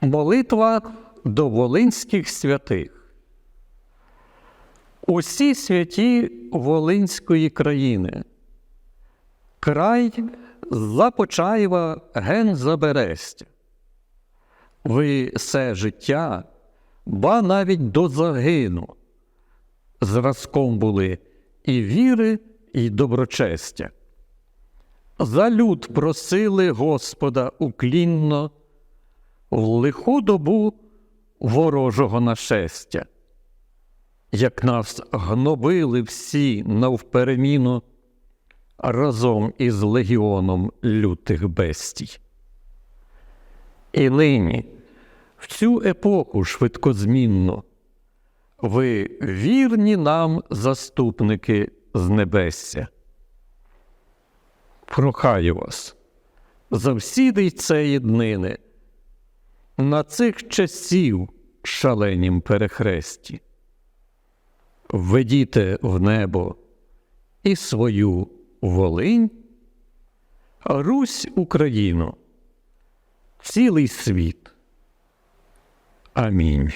Молитва до волинських святих. Усі святі Волинської країни. Край Започаєва ген заберестя. Ви все життя, ба навіть до загину. Зразком були і віри, і доброчестя. За люд просили Господа уклінно в лиху добу ворожого нашестя. Як нас гнобили всі навпереміну разом із легіоном лютих бестій. І нині, в цю епоху швидкозмінну, ви вірні нам заступники з небесся. Прохаю вас, завсіди цієї днини, на цих часів шаленім перехресті. Введіте в небо і свою Волинь, Русь Україну, цілий світ. Амінь.